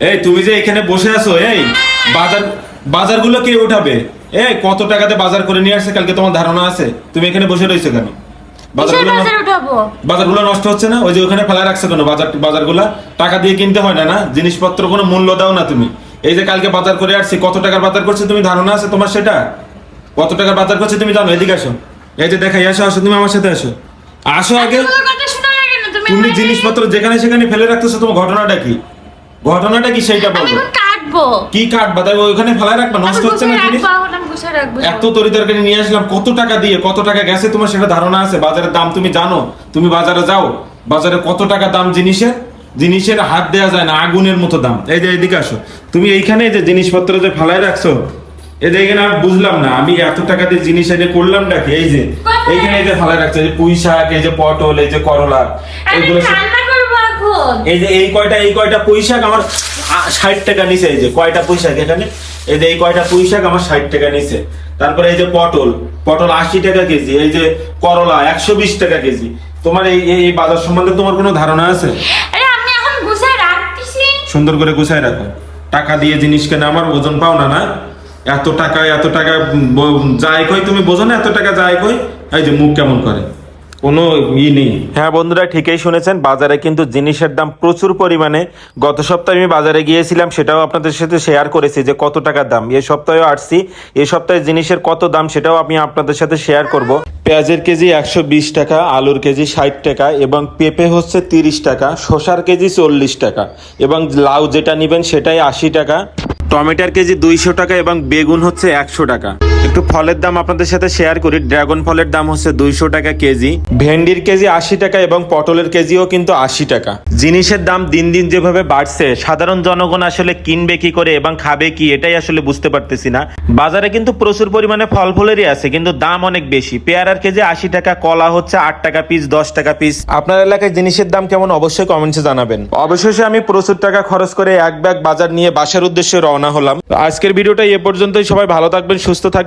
এই তুমি যে এখানে বসে আছো এই বাজার বাজারগুলো কে উঠাবে? এই কত টাকাতে বাজার করে নিয়ে আসছে? কালকে তোমার ধারণা আছে। তুমি এখানে বসে রয়েছো কেন? বাজারগুলো বাজারগুলো নষ্ট হচ্ছে না? ওই যে ওখানে ফেলা রাখছো কেন? বাজার বাজারগুলা? টাকা দিয়ে কিনতে হয় না না? জিনিসপত্র কোনো মূল্য দাও না তুমি। এই যে কালকে বাজার করে আসছি কত টাকার বাজার করছে তুমি ধারণা আছে তোমার সেটা? কত টাকার বাজার করছে তুমি জানো? এদিকে আসো। এই যে দেখাই আসো আসো তুমি আমার সাথে আসো। আসো আগে। না তুমি তুমি জিনিসপত্র যেখানে সেখানে ফেলে রাখতেছো তোমার ঘটনাটা কি? ঘটনাটা কি সেইটা আমি বলো। কাটবো। কি কাঠ বাদাই ওখানে ফেলায় রাখবা? নষ্ট হচ্ছে না জিনিস? এত তরি তরকারি নিয়ে আসলাম কত টাকা দিয়ে? কত টাকা গেছে তোমার সেটা ধারণা আছে? বাজারের দাম তুমি জানো? তুমি বাজারে যাও। বাজারে কত টাকা দাম জিনিসের? জিনিসের হাত দেওয়া যায় না আগুনের মতো দাম। এই যে এদিকে আসো। তুমি এইখানে যে জিনিসপত্র যে ফালাই রাখছো এই যে এখানে আমি বুঝলাম না আমি এত টাকা দিয়ে জিনিস এনে করলাম নাকি? এই যে এইখানে এই যে ফালাই রাখছো এই যে পুঁই শাক এই যে পটল এই যে করলা আমি এইগুলো সব- রান্না করব এখন এই যে এই কয়টা এই কয়টা পুঁইশাক আমার ষাট টাকা নিছে এই যে কয়টা পুঁইশাক এখানে? এই যে এই কয়টা পুঁইশাক আমার ষাট টাকা নিছে। তারপরে এই যে পটল পটল আশি টাকা কেজি এই যে করলা একশো বিশ টাকা কেজি। তোমার এই এই- বাজার সম্বন্ধে তোমার কোনো ধারণা আছে? আরে আমি এখন গুছিয়ে রাখতেছি। সুন্দর করে গুছাই রাখো। টাকা দিয়ে জিনিস কেনা আমার ওজন পাও না না? এত টাকা এত টাকা যায় কই? তুমি বোঝো না এত টাকা যায় কই? এই যে মুখ কেমন করে? কোনো ই নেই। হ্যাঁ বন্ধুরা, ঠিকই শুনেছেন। বাজারে কিন্তু জিনিসের দাম প্রচুর পরিমাণে। গত সপ্তাহে আমি বাজারে গিয়েছিলাম, সেটাও আপনাদের সাথে শেয়ার করেছি যে কত টাকা দাম। এই সপ্তাহেও আসছি এই সপ্তাহে জিনিসের কত দাম সেটাও আমি আপনাদের সাথে শেয়ার করব। পেঁয়াজের কেজি একশো বিশ টাকা, আলুর কেজি ষাট টাকা এবং পেঁপে হচ্ছে তিরিশ টাকা, শসার কেজি চল্লিশ টাকা এবং লাউ যেটা নেবেন সেটাই আশি টাকা, টমেটোর কেজি দুইশো টাকা এবং বেগুন হচ্ছে একশো টাকা। একটু ফলের দাম আপনাদের সাথে শেয়ার করি। ড্রাগন ফলের দাম হচ্ছে দুইশো টাকা কেজি। ভেন্ডির কেজি আশি টাকা এবং পটলের কেজিও কিন্তু আশি টাকা। জিনিসের দাম দিন দিন যেভাবে বাড়ছে সাধারণ জনগণ আসলে কিনবে কি করে এবং খাবে কি এটাই আসলে বুঝতে পারতেছি না। বাজারে কিন্তু প্রচুর পরিমাণে ফল ফুলেরই আছে কিন্তু দাম অনেক বেশি। পেয়ারার কেজি আশি টাকা কলা হচ্ছে আট টাকা পিস দশ টাকা পিস আপনার এলাকায় জিনিসের দাম কেমন অবশ্যই কমেন্টসে জানাবেন। অবশেষে আমি প্রচুর টাকা খরচ করে এক ব্যাগ বাজার নিয়ে বাসার উদ্দেশ্যে রওনা হলাম। আজকের ভিডিওটা এ পর্যন্তই। সবাই ভালো থাকবেন সুস্থ